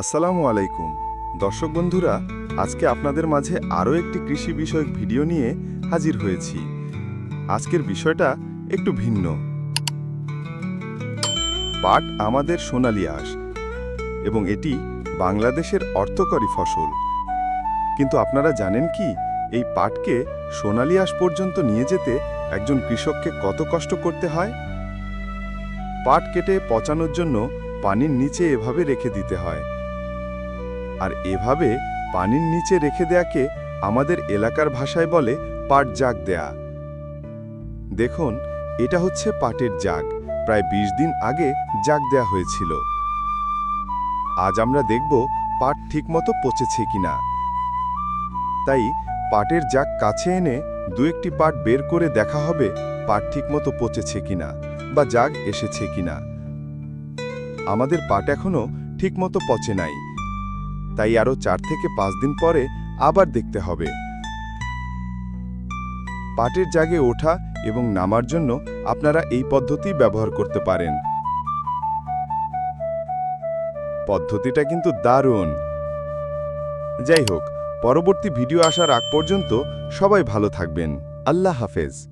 আসসালামু আলাইকুম। দর্শক বন্ধুরা, আজকে আপনাদের মাঝে আরও একটি কৃষি বিষয়ক ভিডিও নিয়ে হাজির হয়েছি। আজকের বিষয়টা একটু ভিন্ন। পাট আমাদের সোনালি আঁশ এবং এটি বাংলাদেশের অর্থকরী ফসল। কিন্তু আপনারা জানেন কি, এই পাটকে সোনালি আঁশ পর্যন্ত নিয়ে যেতে একজন কৃষককে কত কষ্ট করতে হয়? পাট কেটে পচানোর জন্য পানির নিচে এভাবে রেখে দিতে হয়। আর এভাবে পানির নিচে রেখে দেয়াকে আমাদের এলাকার ভাষায় বলে পাট জাগ দেয়া। দেখুন, এটা হচ্ছে পাটের জাগ। প্রায় ২০ দিন আগে জাগ দেয়া হয়েছিল। আজ আমরা দেখব পাট ঠিকমতো পচেছে কিনা। তাই পাটের জাগ কাছে এনে দু একটি পাট বের করে দেখা হবে পাট ঠিকমতো পচেছে কিনা বা জাগ এসেছে কিনা। আমাদের পাট এখনও ঠিকমতো পচে নাই। তাই আরও চার থেকে পাঁচ দিন পরে আবার দেখতে হবে। পাটের জাগে ওঠা এবং নামার জন্য আপনারা এই পদ্ধতি ব্যবহার করতে পারেন। পদ্ধতিটা কিন্তু দারুণ। যাই হোক, পরবর্তী ভিডিও আসার আগ পর্যন্ত সবাই ভালো থাকবেন। আল্লাহ হাফেজ।